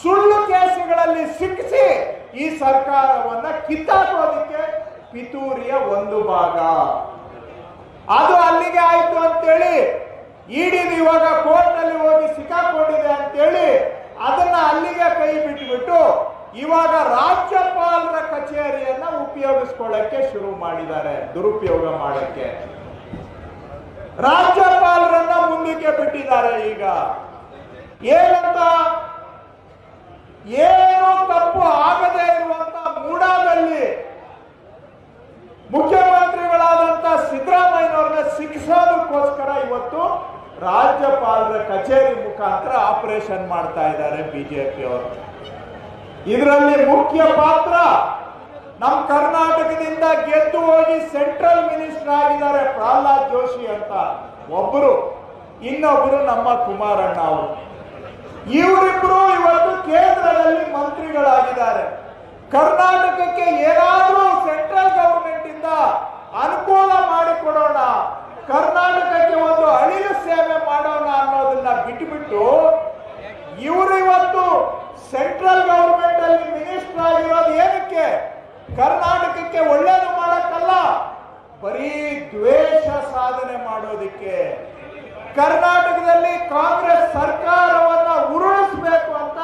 ಸುಳ್ಳು ಕೇಸುಗಳಲ್ಲಿ ಸಿಕ್ಕಿಸಿ ಈ ಸರ್ಕಾರವನ್ನ ಕಿತ್ತಾಕೋದಿಕ್ಕೆ ಪಿತೂರಿಯ ಒಂದು ಭಾಗ. ಅದು ಅಲ್ಲಿಗೆ ಆಯ್ತು ಅಂತೇಳಿ ಇಡಿ ಇವಾಗ ಕೋರ್ಟ್ನಲ್ಲಿ ಹೋಗಿ ಸಿಕ್ಕಾಕೊಂಡಿದೆ ಅಂತೇಳಿ ಅದನ್ನ ಅಲ್ಲಿಗೆ ಕೈ ಬಿಟ್ಟುಬಿಟ್ಟು ಇವಾಗ ರಾಜ್ಯಪಾಲರ ಕಚೇರಿಯನ್ನ ಉಪಯೋಗಿಸ್ಕೊಳ್ಳಕ್ಕೆ ಶುರು ಮಾಡಿದ್ದಾರೆ, ದುರುಪಯೋಗ ಮಾಡಕ್ಕೆ. ರಾಜ್ಯಪಾಲರನ್ನ ಮುಂದಕ್ಕೆ ಬಿಟ್ಟಿದ್ದಾರೆ ಈಗ. ಏನಂತ ಏನು ತಪ್ಪು ಆಗದೇ ಇರುವಂತ ಮೂಡಾದಲ್ಲಿ ಮುಖ್ಯಮಂತ್ರಿಗಳಾದಂತ ಸಿದ್ದರಾಮಯ್ಯನವ್ರನ್ನ ಶಿಕ್ಷೋದಕ್ಕೋಸ್ಕರ ಇವತ್ತು ರಾಜ್ಯಪಾಲರ ಕಚೇರಿ ಮುಖಾಂತರ ಆಪರೇಷನ್ ಮಾಡ್ತಾ ಇದ್ದಾರೆ ಬಿಜೆಪಿ ಅವರು. ಇದರಲ್ಲಿ ಮುಖ್ಯ ಪಾತ್ರ ನಮ್ಮ ಕರ್ನಾಟಕದಿಂದ ಗೆದ್ದು ಹೋಗಿ ಸೆಂಟ್ರಲ್ ಮಿನಿಸ್ಟರ್ ಆಗಿದ್ದಾರೆ ಪ್ರಹ್ಲಾದ್ ಜೋಶಿ ಅಂತ ಒಬ್ಬರು ಇನ್ನೊಬ್ಬರು ನಮ್ಮ ಕುಮಾರಣ್ಣ ಅವರು. ಕೇಂದ್ರದಲ್ಲಿ ಮಂತ್ರಿಗಳಾಗಿದ್ದಾರೆ. ಕರ್ನಾಟಕಕ್ಕೆ ಏನಾದರೂ ಸೆಂಟ್ರಲ್ ಗವರ್ಮೆಂಟ್ ಇಂದ ಅನುಕೂಲ ಮಾಡಿಕೊಡೋಣ, ಕರ್ನಾಟಕಕ್ಕೆ ಒಂದು ಅಳಿಲು ಸೇವೆ ಮಾಡೋಣ ಅನ್ನೋದನ್ನ ಬಿಟ್ಟುಬಿಟ್ಟು ಇವರು ಇವತ್ತು ಸೆಂಟ್ರಲ್ ಗವರ್ಮೆಂಟ್ ಅಲ್ಲಿ ಮಿನಿಸ್ಟರ್ ಆಗಿರೋದು ಏನಕ್ಕೆ? ಕರ್ನಾಟಕಕ್ಕೆ ಒಳ್ಳೇದು ಮಾಡಕ್ಕಲ್ಲ, ಬರೀ ದ್ವೇಷ ಸಾಧನೆ ಮಾಡೋದಿಕ್ಕೆ. ಕರ್ನಾಟಕದಲ್ಲಿ ಕಾಂಗ್ರೆಸ್ ಸರ್ಕಾರವನ್ನ ಉರುಳಿಸಬೇಕು ಅಂತ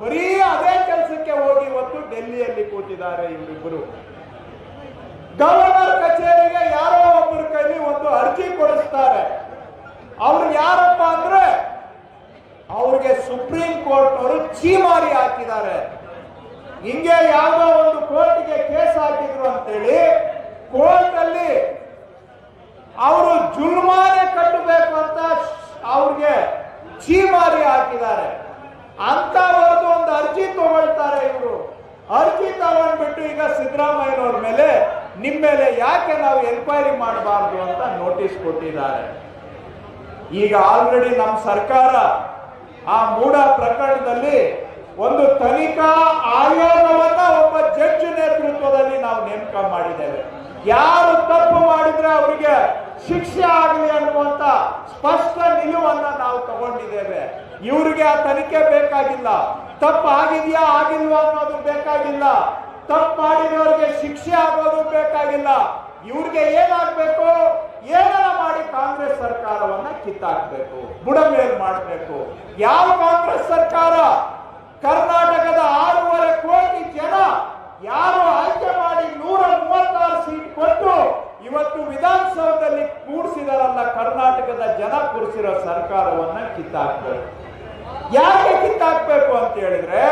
ಬರೀ ಅದೇ ಕೆಲಸಕ್ಕೆ ಹೋಗಿ ಇವತ್ತು ಡೆಲ್ಲಿಯಲ್ಲಿ ಕೂತಿದ್ದಾರೆ ಇವರಿಬ್ಬರು ಗವರ್ನರ್ ಕಚೇರಿಗೆ ಯಾರೋ ಒಬ್ಬರ ಕೈಲಿ ಒಂದು ಅರ್ಜಿ ಕೊಡಿಸ್ತಾರೆ. ಅವ್ರು ಯಾರಪ್ಪ ಅಂದ್ರೆ ಅವ್ರಿಗೆ ಸುಪ್ರೀಂ ಕೋರ್ಟ್ ಅವರು ಚೀಮಾರಿ ಹಾಕಿದ್ದಾರೆ. ಹಿಂಗೆ ಯಾವುದೋ ಒಂದು ಕೋರ್ಟ್ಗೆ ಕೇಸ್ ಹಾಕಿದ್ರು ಅಂತೇಳಿ ಕೋರ್ಟ್ ಅಲ್ಲಿ ಅವರು ಜುಲ್ಮಾನೆ ಕಟ್ಟಬೇಕು ಅಂತ ಅವ್ರಿಗೆ ಚೀಮಾರಿ ಹಾಕಿದ್ದಾರೆ. ಅಂತವರದ್ದು ಒಂದು ಅರ್ಜಿ ತಗೊಳ್ತಾರೆ. ಇವರು ಬಿಟ್ಟು ಈಗ ಸಿದ್ದರಾಮಯ್ಯನವ್ರ ಮೇಲೆ ನಿಮ್ಮ ಮೇಲೆ ಯಾಕೆ ನಾವು ಎನ್ಕ್ವೈರಿ ಮಾಡಬಾರ್ದು ಅಂತ ನೋಟಿಸ್ ಕೊಟ್ಟಿದ್ದಾರೆ. ಈಗ ಆಲ್ರೆಡಿ ನಮ್ಮ ಸರ್ಕಾರ ಆ ಮೂಡ ಪ್ರಕರಣದಲ್ಲಿ ಒಂದು ತನಿಖಾ ಆಯೋಗವನ್ನ ಒಬ್ಬ ಜಡ್ಜ್ ನೇತೃತ್ವದಲ್ಲಿ ನಾವು ನೇಮಕ ಮಾಡಿದ್ದೇವೆ. ಯಾರು ತಪ್ಪು ಮಾಡಿದ್ರೆ ಅವರಿಗೆ ಶಿಕ್ಷೆ ಆಗಲಿ ಅನ್ನುವಂತ ಸ್ಪಷ್ಟ ನಿಲುವನ್ನ ನಾವು ತಗೊಂಡಿದ್ದೇವೆ. ಇವರಿಗೆ ಆ ತನಿಖೆ ಬೇಕಾಗಿಲ್ಲ. ತಪ್ಪು ಆಗಿದೆಯಾ, ಆಗಿಲ್ವಾ ಅನ್ನೋದು ಬೇಕಾಗಿಲ್ಲ. ತಪ್ಪು ಮಾಡಿದವರಿಗೆ ಶಿಕ್ಷೆ ಆಗೋದು ಬೇಕಾಗಿಲ್ಲ. ಇವ್ರಿಗೆ ಏನಾಗ್ಬೇಕು? ಏನಾರ ಮಾಡಿ ಕಾಂಗ್ರೆಸ್ ಸರ್ಕಾರವನ್ನ ಕಿತ್ತಾಕ್ಬೇಕು? ಬುಡಮೇಲ್ ಮಾಡಬೇಕು. ಯಾವ ಕಾಂಗ್ರೆಸ್ ಸರ್ಕಾರ? ಕರ್ನಾಟಕದ ಆರೂವರೆ ಕೋಟಿ ಜನ ಕರ್ನಾಟಕದ ಜನ ಕುರಿಸಿರೋ ಸರ್ಕಾರವನ್ನ ಕಿತ್ತಾಕ್ಬೇಕು. ಯಾಕೆ ಕಿತ್ತಾಕ್ಬೇಕು ಅಂತ ಹೇಳಿದ್ರೆ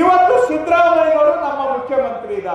ಇವತ್ತು ಸಿದ್ದರಾಮಯ್ಯವರು ನಮ್ಮ ಮುಖ್ಯಮಂತ್ರಿ ಇದ್ದಾರೆ.